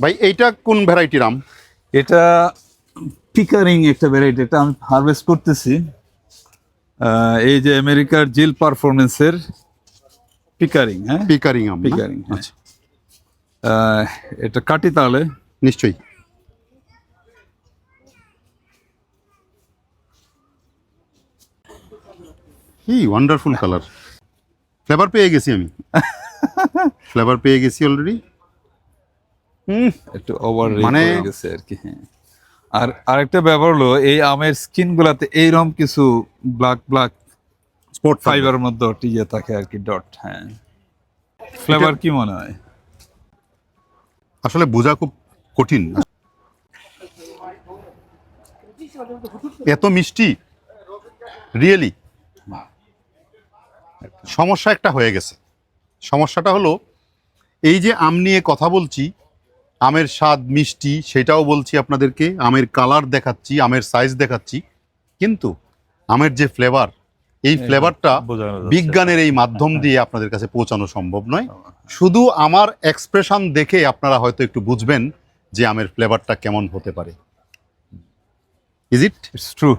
ভাই এইটা কোন ভ্যারাইটির আম এটা পিকারিং একটা ভ্যারাইটি এটা আমি হারভেস্ট করতেছি। এই যে আমেরিকার জিল পারফরমেন্সের পিকারিং হ্যাঁ? পিকারিং আম? পিকারিং হ্যাঁ। আচ্ছা। এটা কাটি তাহলে? নিশ্চয়ই। কি ওয়ান্ডারফুল কালার ফ্লেভার পেয়ে গেছি আমি। ফ্লেভার পেয়ে গেছি অলরেডি একটু ওভার মানে- গেছে আর কি হ্যাঁ। আর আরেকটা ব্যাপার হলো এই আমের স্কিন গুলাতে এইরকম কিছু black black spot fibre fibre মধ্যে টিকে থাকে আর কি ডট হ্যাঁ। ফ্লেভার কি মনে হয়? আসলে বোঝা খুব কঠিন। এত মিষ্টি? রিয়েলি সমস্যা একটা হয়ে গেছে। সমস্যাটা হলো এই যে আম নিয়ে কথা বলছি আমের স্বাদ মিষ্টি সেটাও বলছি আপনাদেরকে আমের কালার দেখাচ্ছি আমের সাইজ দেখাচ্ছি কিন্তু আমের যে ফ্লেভার এই ফ্লেভারটা বিজ্ঞানের এই মাধ্যম দিয়ে আপনাদের কাছে পৌঁছানো সম্ভব নয়। শুধু আমার এক্সপ্রেশন দেখে আপনারা হয়তো একটু বুঝবেন যে আমের ফ্লেভারটা কেমন হতে পারে। Is it it's true